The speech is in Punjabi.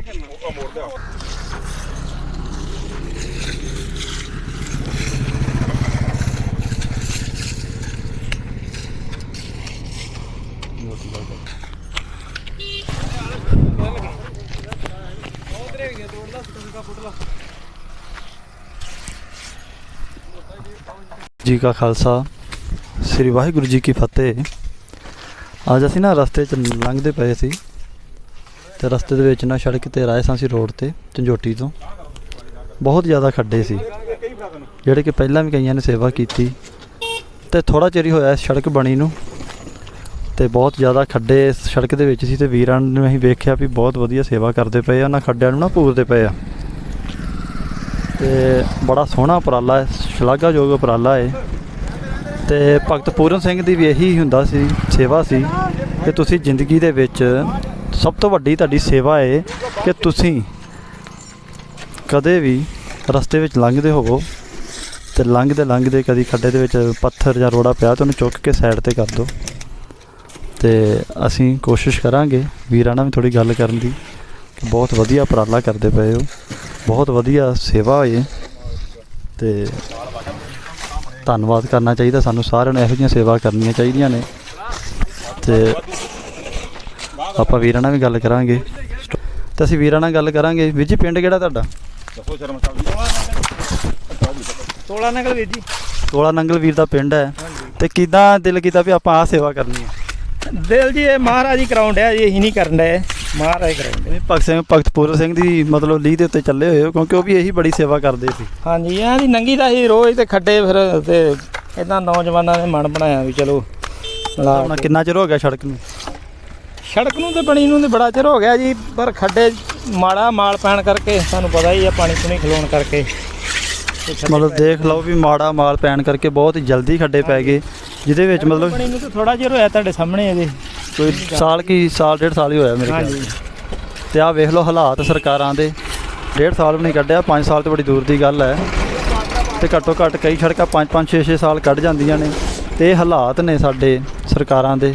ਸਟਾਪ ਜੀ ਕਾ ਖਾਲਸਾ, ਸ੍ਰੀ ਵਾਹਿਗੁਰੂ ਜੀ ਕੀ ਫਤਿਹ। ਅੱਜ ਅਸੀਂ ਨਾ ਰਸਤੇ 'ਚ ਲੰਘਦੇ ਪਏ ਸੀ। ਤੇ ਰਸਤੇ ਦੇ ਵਿੱਚ ਨਾ ਸੜਕ ਤੇ ਰਾਏ ਸਾਂ ਸੀ ਰੋਡ ਤੇ ਝੰਜੋਟੀ ਤੋਂ। ਬਹੁਤ ਜ਼ਿਆਦਾ ਖੱਡੇ ਸੀ। ਜਿਹੜੇ ਕਿ ਪਹਿਲਾਂ ਵੀ ਕਈਆਂ ਨੇ ਸੇਵਾ ਕੀਤੀ। ਤੇ ਥੋੜਾ ਚਿਰ ਹੀ ਹੋਇਆ ਸੜਕ ਬਣੀ ਨੂੰ। ਤੇ ਬਹੁਤ ਜ਼ਿਆਦਾ ਖੱਡੇ ਸੜਕ ਦੇ ਵਿੱਚ ਸੀ ਤੇ ਵੀਰਾਂ ਨੂੰ ਅਸੀਂ ਵੇਖਿਆ ਵੀ ਬਹੁਤ ਵਧੀਆ ਸੇਵਾ ਕਰਦੇ ਪਏ ਆ, ਉਹਨਾਂ ਖੱਡਿਆਂ ਨੂੰ ਨਾ ਪੂਰਦੇ ਪਏ ਆ। ਤੇ ਬੜਾ ਸੋਹਣਾ ਉਪਰਾਲਾ ਹੈ, ਸ਼ਲਾਘਾਯੋਗ ਉਪਰਾਲਾ ਹੈ। ਤੇ ਭਗਤ ਪੂਰਨ ਸਿੰਘ ਦੀ ਵੀ ਇਹੀ ਹੁੰਦਾ ਸੀ, ਸੇਵਾ ਸੀ ਕਿ ਤੁਸੀਂ ਜ਼ਿੰਦਗੀ ਦੇ ਵਿੱਚ ਸਭ ਤੋਂ ਵੱਡੀ ਤੁਹਾਡੀ ਸੇਵਾ ਹੈ ਕਿ ਤੁਸੀਂ ਕਦੇ ਵੀ ਰਸਤੇ ਵਿੱਚ ਲੰਘਦੇ ਹੋਵੋ ਤੇ ਲੰਘਦੇ ਲੰਘਦੇ ਕਦੀ ਖੱਡੇ ਦੇ ਵਿੱਚ ਪੱਥਰ ਜਾਂ ਰੋੜਾ ਪਿਆ ਤਾਂ ਉਹਨੂੰ ਚੁੱਕ ਕੇ ਸਾਈਡ ਤੇ ਕਰ ਦਿਓ ਤੇ ਅਸੀਂ ਕੋਸ਼ਿਸ਼ ਕਰਾਂਗੇ ਵੀਰਾਂ ਨਾਲ ਵੀ ਥੋੜੀ ਗੱਲ ਕਰਨ ਦੀ ਕਿ ਬਹੁਤ ਵਧੀਆ ਉਪਰਾਲਾ ਕਰਦੇ ਪਏ ਹੋ। ਬਹੁਤ ਵਧੀਆ ਸੇਵਾ ਹੋਏ ਤੇ ਧੰਨਵਾਦ ਕਰਨਾ ਚਾਹੀਦਾ ਸਾਨੂੰ ਸਾਰਿਆਂ ਨੂੰ, ਇਹੋ ਜਿਹੀਆਂ ਸੇਵਾ ਕਰਨੀਆਂ ਚਾਹੀਦੀਆਂ ਨੇ। ਤੇ ਆਪਾਂ ਵੀਰਾਂ ਨਾਲ ਵੀ ਗੱਲ ਕਰਾਂਗੇ। ਤੇ ਅਸੀਂ ਵੀਰਾਂ ਨਾਲ ਗੱਲ ਕਰਾਂਗੇ। ਵੀਰ ਜੀ ਪਿੰਡ ਕਿਹੜਾ ਤੁਹਾਡਾ? ਦੱਸੋ ਸ਼ਰਮ ਸਾਹਿਬ ਤੋਲਾ ਨਗਲ ਵੀਰ ਜੀ। ਕੋਲਾ ਨੰਗਲ ਵੀਰ ਦਾ ਪਿੰਡ ਹੈ। ਤੇ ਕਿਦਾਂ ਦਿਲ ਕੀਤਾ ਵੀ ਆਪਾਂ ਆ ਸੇਵਾ ਕਰਨੀ ਹੈ? ਦਿਲ ਜੀ ਇਹ ਮਹਾਰਾਜ ਹੀ ਕਰਾਉਣ ਡਿਆ ਜੀ ਅਸੀਂ ਨਹੀਂ ਕਰਨ ਡਏ। ਮਹਾਰਾਜ ਡਿਆ ਇਹ ਭਗਤ ਸਿੰਘ ਭਗਤ ਪੂਰਨ ਸਿੰਘ ਦੀ ਮਤਲਬ ਲੀਹ ਦੇ ਉੱਤੇ ਚੱਲੇ ਹੋਏ ਹੋ ਕਿਉਂਕਿ ਉਹ ਵੀ ਇਹੀ ਬੜੀ ਸੇਵਾ ਕਰਦੇ ਸੀ। ਹਾਂਜੀ ਇਹਨਾਂ ਦੀ ਨੰਗੀ ਦਾ ਹੀ ਰੋਜ਼ ਤੇ ਖੱਡੇ ਫਿਰ ਤੇ ਇਦਾਂ ਨੌਜਵਾਨਾਂ ਨੇ ਮਨ ਬਣਾਇਆ ਵੀ ਚਲੋ ਲਾ ਹੁਣ ਕਿੰਨਾ ਚਿਰ ਹੋ ਗਿਆ ਸੜਕ ਨੂੰ? ਸੜਕ ਨੂੰ ਤੇ ਬਣੀ ਨੂੰ ਤੇ ਬੜਾ ਚਿਰ ਹੋ ਗਿਆ ਜੀ ਪਰ ਖੱਡੇ ਮਾੜਾ ਮਾਲ ਪੈਣ ਕਰਕੇ ਤੁਹਾਨੂੰ ਪਤਾ ਹੀ ਆ ਪਾਣੀ ਪੁਣੀ ਖਲੋਣ ਕਰਕੇ। ਮਤਲਬ ਦੇਖ ਲਓ ਵੀ ਮਾੜਾ ਮਾਲ ਪੈਣ ਕਰਕੇ ਬਹੁਤ ਜਲਦੀ ਖੱਡੇ ਪੈ ਗਏ ਜਿਹਦੇ ਵਿੱਚ ਮਤਲਬ ਬਣੀ ਨੂੰ ਤੇ ਥੋੜਾ ਚਿਰ ਹੋਇਆ ਤੁਹਾਡੇ ਸਾਹਮਣੇ ਇਹਦੇ। ਕੋਈ ਸਾਲ ਕੀ ਸਾਲ ਡੇਢ ਸਾਲ ਹੀ ਹੋਇਆ ਮੇਰੇ ਖਿਆਲ ਤੇ ਆਹ ਵੇਖ ਲਓ ਹਾਲਾਤ ਸਰਕਾਰਾਂ ਦੇ ਡੇਢ ਸਾਲ ਵੀ ਨਹੀਂ ਕੱਢਿਆ 5 ਸਾਲ ਤੋਂ ਬੜੀ ਦੂਰ ਦੀ ਗੱਲ ਹੈ। ਤੇ ਘੱਟੋ ਘੱਟ ਕਈ ਸੜਕਾਂ 5 5 6 6 ਸਾਲ ਕੱਢ ਜਾਂਦੀਆਂ ਨੇ। ਤੇ ਇਹ ਹਾਲਾਤ ਨੇ ਸਾਡੇ ਸਰਕਾਰਾਂ ਦੇ।